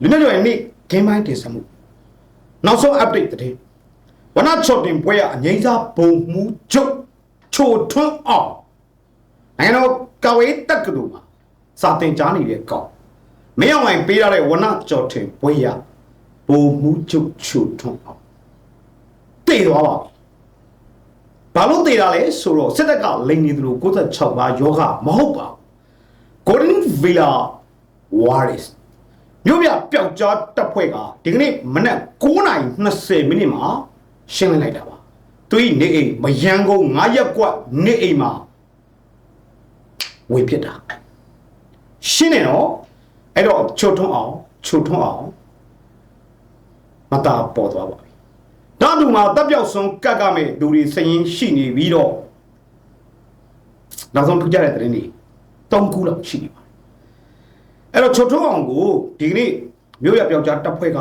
လူမျိုးတွေနေ့ဂိမ်းပိုင်းတင်ဆက်မှုနောက်ဆုံး update တဲ့ဝနချော့တင်ပွဲရအငိမ့်စားဘုံမူချုပ်ချိုထွန်းအောင်နိုင်ငံတော်ကဝေးတက်ကတူမှာစာတင်ကြားနေတဲ့ကောင်မင်းအောင်လိုင်ပေးရတဲ့ဝနချော့တင်ပွဲရဘုံမူချုပ်ချိုထွန်းအောင်တည်သွားပါပြီဘာလို့တည်တာလဲဆိုတော့စစ်တပ်ကလိန်နေသလို96ပါယောဂမဟုတ်ပါဘူး Golden Villa Warriors မြို့ပြပျောက်ကြားတပ်ဖွဲ့ကဒီကနေ့မနက်9:20မိနစ်မှာရှင်းလင်းလိုက်တာပါသူဤနေအိမ်မယန်းကုန်း9ရက်ကွက်နေအိမ်မှာဝေဖြစ်တာရှင်းနေတော့အဲ့တော့ချုံထုံးအောင်ချုံထုံးအောင်မတာပေါ်သွားပါပြီဒါတူမှာတပ်ပြောက်ဆုံးကတ်ကမဲ့လူတွေစရင်ရှိနေပြီးတော့နောက်ဆုံးထူးခြားတဲ့သတင်းတွေ၃ခုလောက်ရှိနေပါ အဲ့တော့ချုပ်ထုံးအောင်ကိုဒီကနေ့မြို့ရပြောက်ကြားတပ်ဖွဲ့က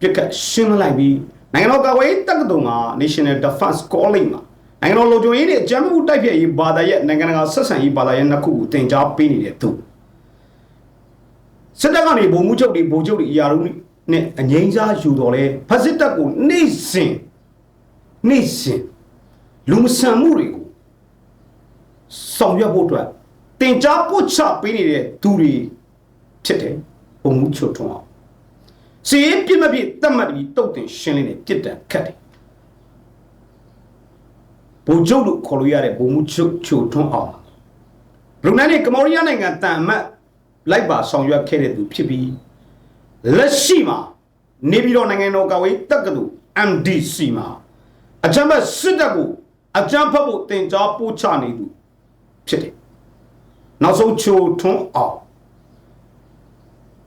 ပြစ်ခတ်ရှင်းလိုက်ပြီးနိုင်ငံတော်ကာကွယ်ရေးတပ်ကတုံက National Defense Calling မှာနိုင်ငံတော်လူချုပ်ရေးနဲ့အကြမ်းမှုတိုက်ဖျက်ရေးဘာသာရဲ့နိုင်ငံတကာဆက်ဆံရေးဘာသာရဲ့နှစ်ခုကိုတင် जा ပေးနေတဲ့သူစစ်တပ်ကနေဗိုလ်မှူးချုပ်တွေဗိုလ်ချုပ်တွေအရာတို့နဲ့အငိမ့်စားယူတော်လဲဖက်စစ်တပ်ကိုနှိမ့်စင်နှိမ့်စင်လူမဆန်မှုတွေကိုဆောင်ရွက်ဖို့အတွက်တင် जा ပို့ချပေးနေတဲ့သူတွေ ဖြစ်တယ်ဘုံမှုချွတ်ထွန်းအောင်စီရင်ပြစ်မပြစ်တတ်မှတ်ပြီးတုတ်တင်ရှင်းလင်းနေပြစ်ဒဏ်ခတ်တယ်ဘုံကျုပ်လို့ခေါ်လို့ရတဲ့ဘုံမှုချွတ်ချွတ်ထွန်းအောင်လူနိုင်နေကမော်ရီးယားနိုင်ငံတန်အမတ်လိုက်ပါဆောင်ရွက်ခဲ့တဲ့သူဖြစ်ပြီးလက်ရှိမှာနေပြည်တော်နိုင်ငံတော်ကဝေးတက္ကသိုလ် MDC မှာအကြမ်းဖက်စစ်တပ်ကိုအကြမ်းဖက်ဖို့တင် जा ပို့ချနေသူဖြစ်တယ်နောက်ဆုံးချိုထွန်းအောင်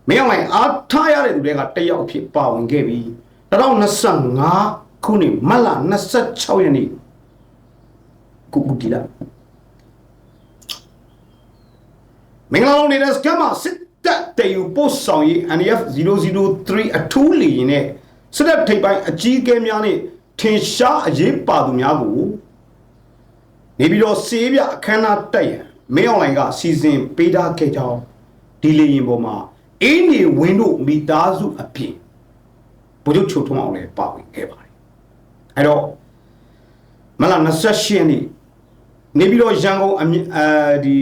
မင်းအောင်လှိုင်အားထားရတဲ့သူတွေကတယောက်အဖြစ်ပါဝင်ခဲ့ပြီး2025ခုနှစ်မတ်လ26ရက်နေ့ကုကူတီလာမင်္ဂလာလုံးနေတဲ့စကမစစ်တပ်တေယူပို့ဆောင်ရေး NF 003အထူးလီရင်နဲ့စစ်တပ်ထိပ်ပိုင်းအကြီးအကဲများနဲ့ထင်ရှားအရေးပါသူများကိုနေပြီးတော့စေးပြအခမ်းအနားတက်ရန်မင်းအောင်လှိုင်ကစီစဉ်ပေးထားခဲ့ကြောင်းဒီလီရင်ပေါ်မှာ အင်းနေဝင်းတို့မိသားစုအပြင်ဘုရားချုပ်ထုံးအောင်လည်းပါဝင်ခဲ့ပါတယ်အဲ့တော့မလာ28ရက်နေ့နေပြီးတော့ရန်ကုန်အမြအဲဒီ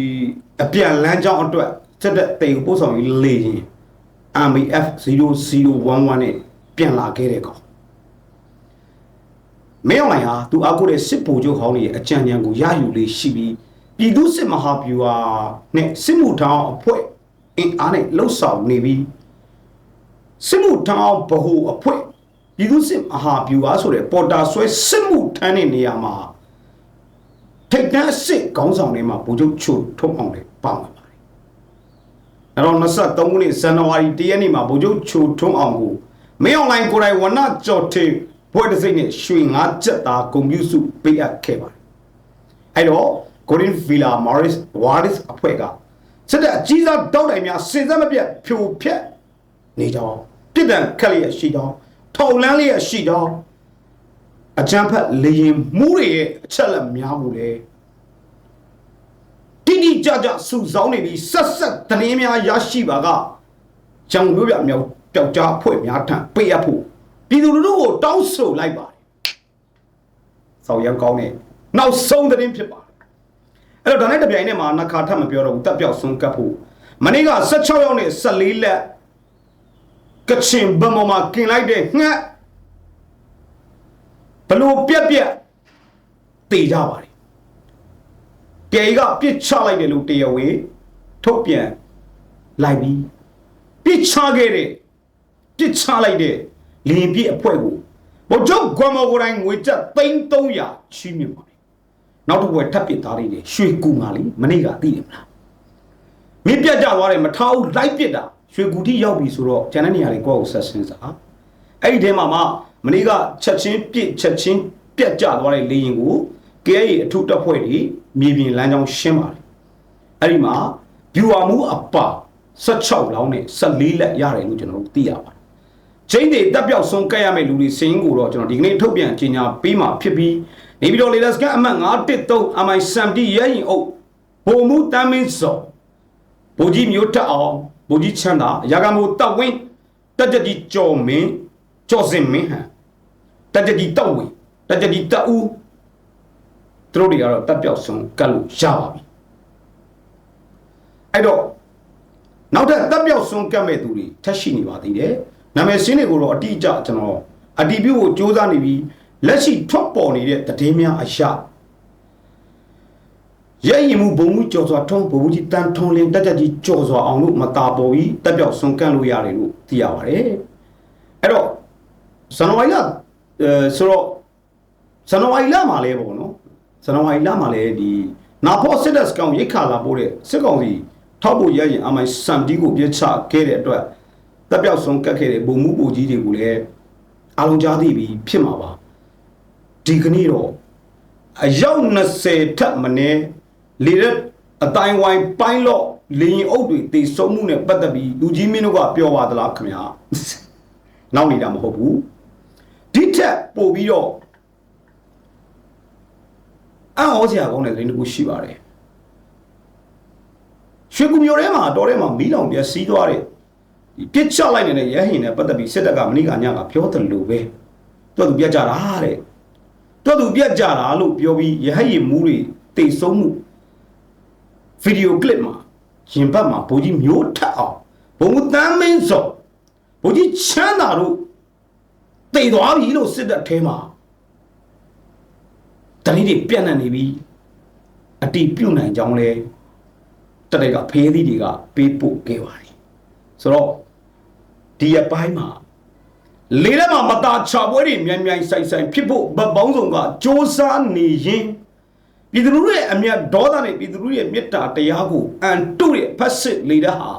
အပြန်လမ်းကြောင်းအတွက်တက်တဲ့တေကိုပို့ဆောင်ရေးလေရင် RMF 0011နဲ့ပြန်လာခဲ့တဲ့ကောင်မင်းအောင်လှိုင်ဟာသူအကုတဲ့စစ်ဗိုလ်ချုပ်ဟောင်းရဲ့အကြံဉာဏ်ကိုရယူလေးရှိပြီးပြည်သူစစ်မဟာဗျူဟာနဲ့စစ်မှုထမ်းအောင်အဖွဲ့ အင်အားနဲ့လှုပ်ဆောင်နေပြီးစစ်မှုထမ်းအောင်ဗဟိုအဖွဲ့ပြည်သူစစ်မဟာဗျူဟာဆိုတဲ့ပေါ်တာဆွဲစစ်မှုထမ်းတဲ့နေရာမှာထိတ်တန်းအစ်စ်ခေါင်းဆောင်တွေမှာဗိုလ်ချုပ်ချိုထုံးအောင်လည်းပါဝင်ပါတယ်။အဲ့တော့23ခုနှစ်ဇန်နဝါရီ1ရက်နေ့မှာဗိုလ်ချုပ်ချိုထုံးအောင်ကိုမင်းအွန်လိုင်းကိုယ်တိုင်ဝနကြော်ထေဘွဲ့တစ်စိမ့်နဲ့ရွှေငါးချက်သားဂုံပြူစုပေးအပ်ခဲ့ပါတယ်။အဲ့တော့ Golden Villa Morris Waris အဖွဲ့က စစ်တပ်အကြီးစားတောက်တိုင်များစင်စက်မပြတ်ဖြိုဖျက်နေကြောင်းပြစ်ဒဏ်ခက်လျက်ရှိကြောင်းထောက်လန်းလျက်ရှိကြောင်းအကြမ်းဖက်လေရင်မှုတွေရဲ့အချက်လက်များမှုလေတိတိကျကျစုဆောင်းနေပြီးဆက်ဆက်သတင်းများရရှိပါကကြောင်မျိုးပြမြောက်ပျောက်ကြားအဖွဲ့များထံပေးအပ်ဖို့ပြည်သူလူထုကိုတောင်းဆိုလိုက်ပါတယ်။ဆောက်ရန်ကောင်းတဲ့နောက်ဆုံးသတင်းဖြစ်ပါတယ်။ အဲ့တော့ဒါနဲ့တပြိုင်နက်မှာနှခါထပ်မပြောတော့ဘူးတက်ပြောက်ဆုံးကပ်ဖို့မနေ့က16ရောက်နဲ့14လက်ကချင်ဘမမှာกินလိုက်တဲ့ငှက်ဘလို့ပြက်ပြက်တေကြပါတယ်ပြေကပြစ်ချလိုက်တယ်လို့တရားဝင်ထုတ်ပြန်လိုက်ပြီးပြစ်ချခဲ့တဲ့ပြစ်ချလိုက်တဲ့လင်ပြစ်အဖွဲ့ကိုဘုချုပ်ကွန်မောကိုတိုင်းငွေကျပ်3300ချီးမြှင့်ပါတယ် နောက်တစ်ဘွယ်ထပ်ပစ်သားလေးတွေရွှေကူမာလေးမနေ့ကသိတယ်မလားမင်းပြတ်ကြသွားတယ်မထားဘူးလိုက်ပစ်တာရွှေကူတိရောက်ပြီဆိုတော့ကျန်တဲ့နေရာတွေကိုယ့်ကိုဆက်စင်းစားအဲ့ဒီထဲမှာမှမနေ့ကချက်ချင်းပြစ်ချက်ချင်းပြတ်ကြသွားတဲ့လေရင်ကို KA အထုတပ်ဖွဲ့တွေမြေပြင်လမ်းကြောင်းရှင်းပါတယ်အဲ့ဒီမှာဗျူဟာမှုအပါ16လောင်းနဲ့14လက်ရတယ်လို့ကျွန်တော်တို့သိရပါတယ်ချိန်တွေတက်ပြောက်ဆုံးကက်ရမယ့်လူတွေစင်းကိုတော့ကျွန်တော်ဒီကနေ့ထုတ်ပြန်ကြေညာပေးမှာဖြစ်ပြီး နေပြီးတော့လေလက်စကန်အမှတ်913အမိုင်စမ်တီရဲရင်အုပ်ဘုံမှုတမ်းမင်းစော်ဗိုလ်ကြီးမျိုးတက်အောင်ဗိုလ်ကြီးချမ်းသာရာဂမိုတပ်ဝင်းတက်ကြကြီးကြော်မင်းကြော်စင်မင်းဟန်တက်ကြကြီးတောက်ဝေတက်ကြကြီးတက်ဦးသူတို့တွေကတော့တက်ပြောက်ဆုံးကတ်လို့ရပါပြီအဲ့တော့နောက်ထပ်တက်ပြောက်ဆုံးကတ်မဲ့သူတွေထပ်ရှိနေပါသေးတယ်နာမည်စင်းတွေကိုတော့အတိအကျကျွန်တော်အတီးပြုကိုစူးစမ်းနေပြီး လက်ရှိထွက်ပေါ်နေတဲ့တည်င်းများအရာရဲရင်မှုဘုံမှုကြော်စွာထုံးဘုံကြီးတန်ထုံးလင်းတက်တက်ကြီးကြော်စွာအောင်လို့မတာပေါ်ပြီးတက်ပြောက်ဆုံးကန့်လို့ရတယ်လို့သိရပါတယ်အဲ့တော့ဇန်နဝါရီလအဲဆိုတော့ဇန်နဝါရီလမှာလဲပေါ့နော်ဇန်နဝါရီလမှာလဲဒီနာဖောစစ်တပ်စကောင်ရိတ်ခါလာပို့တဲ့စစ်ကောင်စီထောက်ဖို့ရရင်အမိုင်စံတီးကိုပြစ်ချခဲ့တဲ့အတွက်တက်ပြောက်ဆုံးကတ်ခဲ့တဲ့ဘုံမှုပူကြီးတွေကိုလည်းအလုံးကြားသိပြီးဖြစ်မှာပါ ဒီကနေ့တော့အယောက်20ထက်မနည်းလေရက်အတိုင်းဝိုင်းပိုင်းလော့လေရင်အုပ်တွေတေဆုံးမှုနဲ့ပတ်သက်ပြီးလူကြီးမင်းတို့ကပြောပါသလားခင်ဗျာနောက်နေတာမဟုတ်ဘူးဒီထက်ပို့ပြီးတော့အံ့ဩစရာကောင်းတဲ့သတင်းတစ်ခုရှိပါတယ်ရွှေကူမျိုးထဲမှာတော်ထဲမှာမီးလောင်ပြက်စီးသွားတဲ့ဒီပြစ်ချလိုက်နေတဲ့ရဲဟင်နဲ့ပတ်သက်ပြီးစစ်တပ်ကမနေ့ကညကပြောတယ်လို့ပဲသူကသူပြတ်ကြတာတဲ့ သူကသူပြတ်ကြတာလို့ပြောပြီးရဟတ်ရင်မူးတွေတိတ်ဆုံးမှုဗီဒီယိုကလစ်မှာရင်ဘတ်မှာဘိုးကြီးမျိုးထက်အောင်ဘုံတမ်းမင်းစောဘိုးကြီးချမ်းသာတို့တိတ်သွားပြီလို့စစ်တပ်ထဲမှာတတိတွေပြန့်နှံ့နေပြီအတိပြုတ်နိုင်ကြောင်းလဲတတိုက်ကဖေးသီးတွေကပေးပို့ခဲ့ပါတယ်ဆိုတော့ဒီအပိုင်းမှာ လေးထဲမှာမตาချပွဲတွေမြန်မြန်ဆိုင်ဆိုင်ဖြစ်ဖို့ဗတ်ပေါင်းစုံကစ조사နေရင်ပြည်သူလူထုရဲ့အမျက်ဒေါသနဲ့ပြည်သူလူထုရဲ့မေတ္တာတရားကိုအန်တုရဲ့ဖက်စစ်လေတဲ့ဟာ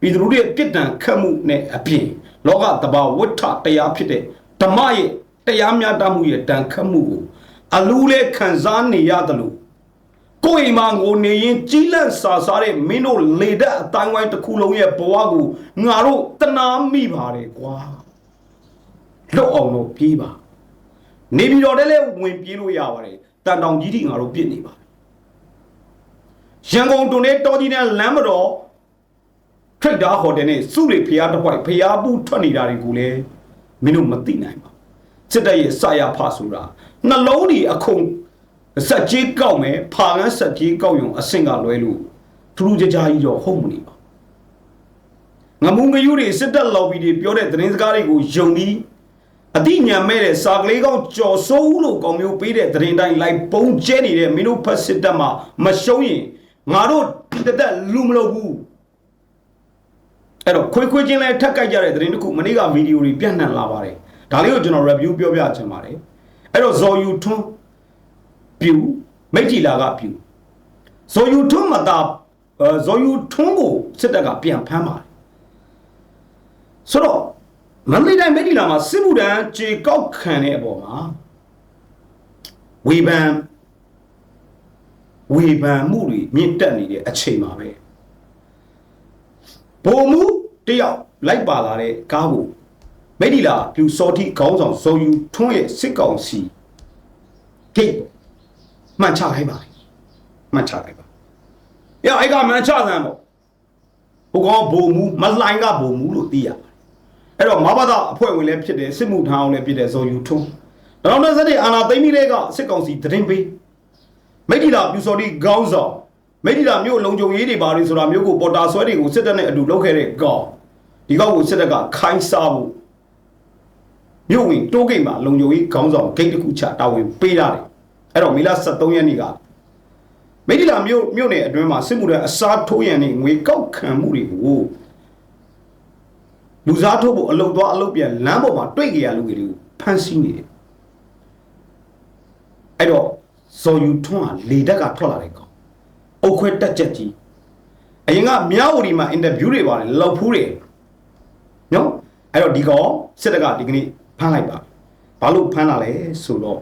ပြည်သူလူထုရဲ့ပြစ်ဒဏ်ခတ်မှုနဲ့အပြင်လောကတဘာဝဋ္ဌတရားဖြစ်တဲ့ဓမ္မရဲ့တရားမျှတမှုရဲ့တန်ခတ်မှုကိုအလူလဲခံစားနေရတယ်လို့ကိုယ်အိမ်မှာငိုနေရင်ကြီးလန့်စာစားတဲ့မင်းတို့လေတဲ့အတိုင်းဝိုင်းတစ်ခုလုံးရဲ့ဘဝကိုငါတို့တနာမိပါတယ်ကွာ လွတ်အောင်လို့ပြေးပါနေပြည်တော်ထဲလဲဝင်ပြေးလို့ရပါတယ်တန်တောင်ကြီးတိငါတို့ပြစ်နေပါရန်ကုန်တွန်တဲ့တော်ကြီးနဲ့လမ်းမတော်ထရိတ်တာဟိုတယ်နဲ့စုလေဖျားတစ်ခွိုက်ဖျားပူးထွက်နေတာတွေကိုလည်းမင်းတို့မသိနိုင်ပါစစ်တပ်ရဲ့စာရဖဆိုတာနှလုံးဒီအခုံစက်ကြီးကောက်မယ်ဖာငန်းစက်ကြီးကောက်ယုံအဆင့်ကလွဲလို့ထူးထူးခြားခြားကြီးတော့ဟုတ်မနေပါငမုံငယူတွေစစ်တပ်လော်ဘီတွေပြောတဲ့သတင်းစကားတွေကိုယုံပြီး အတိညာမဲ့တဲ့စာကလေးကောင်းကြော်စိုးဦးလို့ကောင်မျိုးပေးတဲ့သတင်းတိုင်းလိုက်ပုံကျဲနေတဲ့မင်းတို့ဖက်စစ်တပ်မှာမရှုံးရင်ငါတို့တသက်လူမလုပ်ဘူးအဲ့တော့ခွေးခွေးချင်းလဲထက်ကြိုက်ကြတဲ့သတင်းတစ်ခုမနေ့ကဗီဒီယိုတွေပြန့်နှံ့လာပါတယ်ဒါလေးကိုကျွန်တော် review ပြောပြချင်ပါတယ်အဲ့တော့ဇော်ယူထွန်းပြူမိတ်ကြီးလာကပြူဇော်ယူထွန်းမတာဇော်ယူထွန်းကိုစစ်တပ်ကပြန်ဖမ်းပါတယ်ဆိုတော့ မန္တလေးတိုင်းမိတ်ကြီးလာမှာစစ်မှုတန်းကြေကောက်ခံတဲ့အပေါ်မှာဝေဖန်ဝေဖန်မှုတွေမြင့်တက်နေတဲ့အချိန်မှာပဲဘုံမှုတယောက်လိုက်ပါလာတဲ့ကားကိုမိတ်ဒီလာပြူစောတိခေါင်းဆောင်ဇော်ယူထွန်းရဲ့စစ်ကောင်စီဂိတ်မှန်ချခိုင်းပါလေမှန်ချခိုင်းပါရအဲ့ကမှန်ချစမ်းပေါ့ဟိုကောင်ဘုံမှုမလှိုင်းကဘုံမှုလို့သိရပါတယ် အဲ့တော့မဘာသာအဖွဲ့ဝင်လည်းဖြစ်တယ်စစ်မှုထမ်းအောင်လည်းဖြစ်တယ်ဇော်ယူထွန်းတော်တော်စတဲ့အာနာသိမ့်ပြီးတဲ့ကစစ်ကောင်စီတရင်ပေးမိတ်ဒီလာပြူစောတိခေါင်းဆောင်မိတ်ဒီလာမြို့လုံခြုံရေးတွေပါလေဆိုတာမျိုးကိုပေါ်တာဆွဲတွေကိုစစ်တပ်နဲ့အတူလုပ်ခဲ့တဲ့ကောင်ဒီကောင်ကိုစစ်တပ်ကခိုင်းစားဖို့မြို့ဝင်တိုးဂိတ်မှာလုံခြုံရေးခေါင်းဆောင်ဂိတ်တစ်ခုချတာဝန်ပေးရတယ်အဲ့တော့မေလ23ရက်နေ့ကမိဒီလာမြို့မြို့နယ်အတွင်းမှာစစ်မှုတဲ့အစားထိုးရန်နေငွေကောက်ခံမှုတွေကို လူစားထိုးဖို့အလုတ်သွားအလုတ်ပြန်လမ်းပေါ်မှာတွေ့ကြရလူတွေကိုဖမ်းဆီးနေတယ်အဲ့တော့ဇော်ယူထွန်းကလေတက်ကထွက်လာတဲ့ကောင်အုတ်ခွဲတက်ချက်ကြီးအရင်ကမြောက်ဝတီမှာအင်တာဗျူးတွေပါတယ်လောက်ဖူးတယ်နော်အဲ့တော့ဒီကောင်စစ်တပ်ကဒီကနေ့ဖမ်းလိုက်ပါဘာလို့ဖမ်းလာလဲဆိုတော့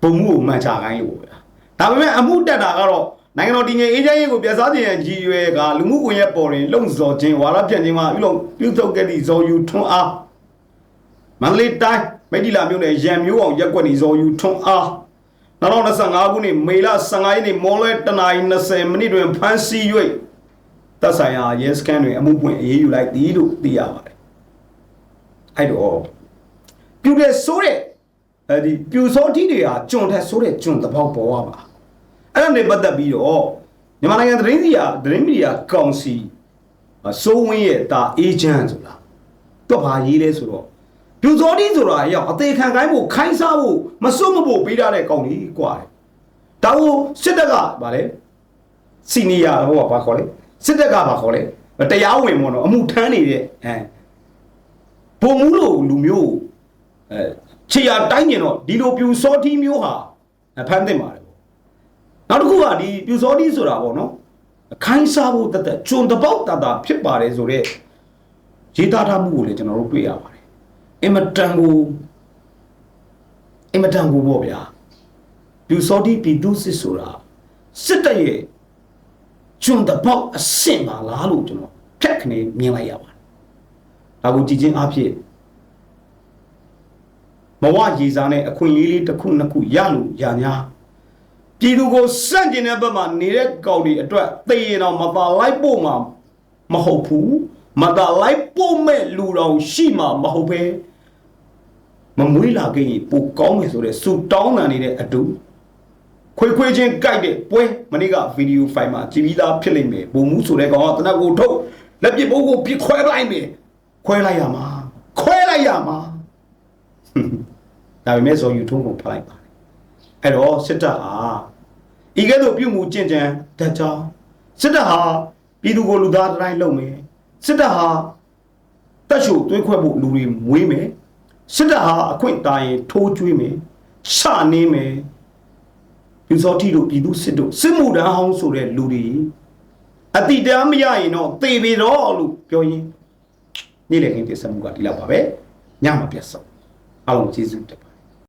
ဘုံမှုကိုမှန်ချခိုင်းလို့ဗျာဒါပေမဲ့အမှုတက်တာကတော့ နိုင်ငံတော်တည်ငြိမ်အေးချမ်းရေးကိုပြစားခြင်းရန်ကြီးရွယ်ကလူမှုကွန်ရက်ပေါ်တွင်လုံစော်ခြင်းဝါရပြန့်ခြင်းမှာပြုလုပ်ပြုထုတ်ခဲ့သည့်ဇော်ယူထွန်းအားမန္တလေးတိုင်းမိတ္တိလာမြို့နယ်ရန်မျိုးအောင်ရက်ကွက်နေဇော်ယူထွန်းအား2025ခုနှစ်မေလ15ရက်နေ့မော်လဲတနာရီ20မိနစ်တွင်ဖမ်းဆီး၍သက်ဆိုင်ရာရဲစခန်းတွေအမှုပွင့်အေးအေးယူလိုက်သည်လို့သိရပါတယ်အဲ့တော့ပြူတဲ့ဆိုးတဲ့အဲဒီပြူစောတိတွေဟာကျွန်ထက်ဆိုးတဲ့ကျွန်တစ်ပေါက်ပေါ်ရပါ အဲ့ဒါနဲ့ပတ်သက်ပြီးတော့မြန်မာနိုင်ငံသတင်းစီယာသတင်းမီဒီယာကောင်စီအစိုးဝင်းရဲ့ဒါအေဂျင့်ဆိုတာတော့ဘာရေးလဲဆိုတော့ပြူစောတိဆိုတာအရောက်အသေးခံခိုင်းဖို့ခိုင်းစားဖို့မစွတ်မဖို့ပေးထားတဲ့ကောင်ကြီးกว่าတယ်ဒါကိုစစ်တပ်ကဗာလဲစီနီယာတော့ဘာခေါ်လဲစစ်တပ်ကဘာခေါ်လဲတရားဝင်ပေါ့နော်အမှုထမ်းနေတဲ့အဲပုံမှုလို့လူမျိုးအဲခြေရတိုင်းကျင်တော့ဒီလိုပြူစောတိမျိုးဟာအဖမ်းသင့်ပါတယ်ပေါ့ နောက်တစ်ခုကဒီပြူစောတိဆိုတာပေါ့နော်ခိုင်းစားဖို့တက်တက်ကျွန်းတပေါက်တာတာဖြစ်ပါတယ်ဆိုတော့ရေးသားထားမှုကိုလည်းကျွန်တော်တို့တွေ့ရပါတယ်အင်မတန်ကိုအင်မတန်ကိုပေါ့ဗျာပြူစောတိပြည်သူစစ်ဆိုတာစစ်တပ်ရဲ့ကျွန်းတပေါက်အဆင့်ပါလားလို့ကျွန်တော်ဖြတ်ခနေမြင်လိုက်ရပါတယ်ဒါကိုကြည်ချင်းအဖြစ်မဝရေစားနဲ့အခွင့်အရေးလေးတစ်ခုနှစ်ခုရလို့ရညာ ပြည်သူကိုစန့်ကျင်တဲ့ဘက်မှာနေတဲ့ကောင်တွေအတွက်သေရင်တော့မပါလိုက်ဖို့မှာမဟုတ်ဘူးမတာလိုက်ဖို့မဲ့လူတော်ရှိမှာမဟုတ်ပဲမမွေးလာခဲ့ရင်ပိုကောင်းမယ်ဆိုတဲ့စူတောင်းတာနေတဲ့အတူခွေခွေချင်းကြိုက်တဲ့ပွဲမနေ့ကဗီဒီယိုဖိုင်မှာကြည်ပြီးသားဖြစ်လိမ့်မယ်ဘုံမှုဆိုတဲ့ကောင်ကတနက်ကိုထုတ်လက်ပြဘိုးကိုပြခွဲလိုက်မယ်ခွဲလိုက်ရမှာခွဲလိုက်ရမှာဒါပေမဲ့ဆိုယူထုံးကိုဖတ်လိုက်ပါ အဲ့တော့စစ်တပ်ဟာဤကဲ့သို့ပြုမှုကျင့်ကြံတတ်ကြောင်းစစ်တပ်ဟာပြည်သူကိုလူသားတိုင်းလုပ်မယ်စစ်တပ်ဟာတက်ရှုသွေးခွဲဖို့လူတွေမွေးမယ်စစ်တပ်ဟာအခွင့်တာရင်ထိုးကျွေးမယ်ရှနေမယ်ယူစောတိတို့ပြည်သူစစ်တို့စစ်မှုတန်းဟောင်းဆိုတဲ့လူတွေအတိတမ်းမရရင်တော့သေပြီတော့လို့ပြောရင်နေ့လည်ခင်းတင်ဆက်မှုကဒီလောက်ပါပဲညမှာပြတ်ဆုံးအားလုံးကျေးဇူးတင်ပါ